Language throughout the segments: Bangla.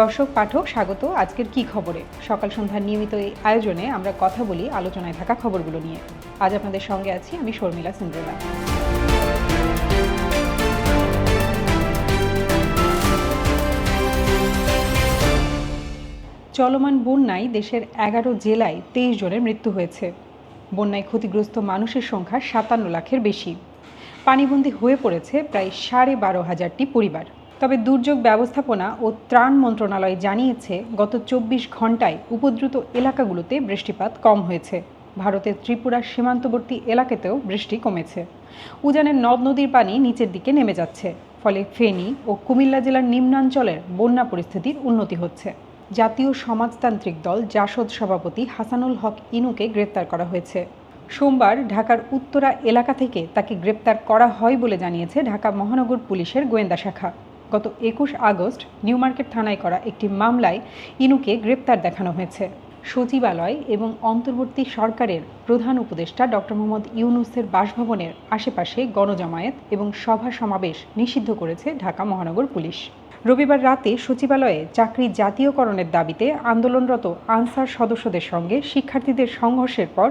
দর্শক, পাঠক, স্বাগত আজকের কি খবরে? সকাল সন্ধ্যার নিয়মিত এই আয়োজনে আমরা কথা বলি আলোচনায় থাকা খবরগুলো নিয়ে। আজ আপনাদের সঙ্গে আছি আমি শর্মিলা সিন্দ্রেলা চলমান বন্যায় দেশের এগারো জেলায় তেইশ জনের মৃত্যু হয়েছে। বন্যায় ক্ষতিগ্রস্ত মানুষের সংখ্যা সাতান্ন লাখের বেশি। পানিবন্দী হয়ে পড়েছে প্রায় সাড়ে বারো হাজারটি পরিবার। তবে দুর্যোগ ব্যবস্থাপনা ও ত্রাণ মন্ত্রণালয় জানিয়েছে, গত চব্বিশ ঘন্টায় উপদ্রুত এলাকাগুলোতে বৃষ্টিপাত কম হয়েছে। ভারতের ত্রিপুরার সীমান্তবর্তী এলাকাতেও বৃষ্টি কমেছে। উজানের নদ নদীর পানি নিচের দিকে নেমে যাচ্ছে, ফলে ফেনী ও কুমিল্লা জেলার নিম্নাঞ্চলের বন্যা পরিস্থিতির উন্নতি হচ্ছে। জাতীয় সমাজতান্ত্রিক দল জাসদ সভাপতি হাসানুল হক ইনুকে গ্রেপ্তার করা হয়েছে। সোমবার ঢাকার উত্তরা এলাকা থেকে তাকে গ্রেপ্তার করা হয় বলে জানিয়েছে ঢাকা মহানগর পুলিশের গোয়েন্দা শাখা। গত একুশ আগস্ট নিউ মার্কেট থানায় করা একটি মামলায় ইনুকে গ্রেপ্তার দেখানো হয়েছে। সচিবালয় এবং অন্তর্বর্তী সরকারের প্রধান উপদেষ্টা ডক্টর মোহাম্মদ ইউনুসের বাসভবনের আশেপাশে গণজমায়েত এবং সভা সমাবেশ নিষিদ্ধ করেছে ঢাকা মহানগর পুলিশ। রবিবার রাতে সচিবালয়ে চাকরি জাতীয়করণের দাবিতে আন্দোলনরত আনসার সদস্যদের সঙ্গে শিক্ষার্থীদের সংঘর্ষের পর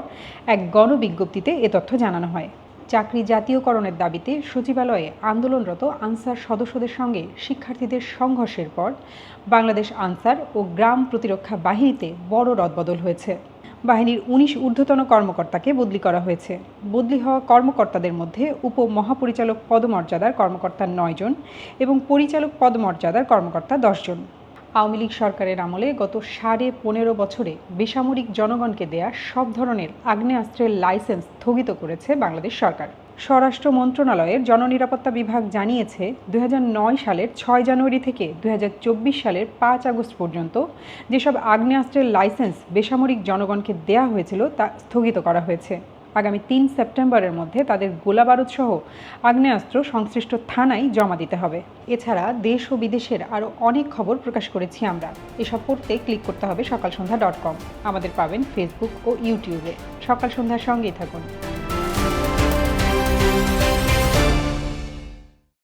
এক গণবিজ্ঞপ্তিতে এ তথ্য জানানো হয়। চাকরি জাতীয়করণের দাবিতে সচিবালয়ে আন্দোলনরত আনসার সদস্যদের সঙ্গে শিক্ষার্থীদের সংঘর্ষের পর বাংলাদেশ আনসার ও গ্রাম প্রতিরক্ষা বাহিনীতে বড় রদবদল হয়েছে। বাহিনীর উনিশ ঊর্ধ্বতন কর্মকর্তাকে বদলি করা হয়েছে। বদলি হওয়া কর্মকর্তাদের মধ্যে উপ মহাপরিচালক পদমর্যাদার কর্মকর্তা নয়জন এবং পরিচালক পদমর্যাদার কর্মকর্তা দশজন আওয়ামী লীগ সরকারের আমলে গত সাড়ে পনেরো বছরে বেসামরিক জনগণকে দেয়া সব ধরনের আগ্নেয়াস্ত্রের লাইসেন্স স্থগিত করেছে বাংলাদেশ সরকার। স্বরাষ্ট্র মন্ত্রণালয়ের জননিরাপত্তা বিভাগ জানিয়েছে দু হাজার নয় সালের ছয় জানুয়ারি থেকে দু হাজার চব্বিশ সালের পাঁচ আগস্ট পর্যন্ত যেসব আগ্নেয়াস্ত্রের লাইসেন্স বেসামরিক জনগণকে দেয়া হয়েছিল তা স্থগিত করা হয়েছে। আগামী তিন সেপ্টেম্বরের মধ্যে তাদের গোলাবারুদসহ আগ্নেয়াস্ত্র সংশ্লিষ্ট থানায় জমা দিতে হবে। এছাড়া দেশ ও বিদেশের আরও অনেক খবর প্রকাশ করেছি আমরা। এসব পড়তে ক্লিক করতে হবে সকাল সন্ধ্যা ডট কম। আমাদের পাবেন ফেসবুক ও ইউটিউবে। সকাল সন্ধ্যার সঙ্গেই থাকুন।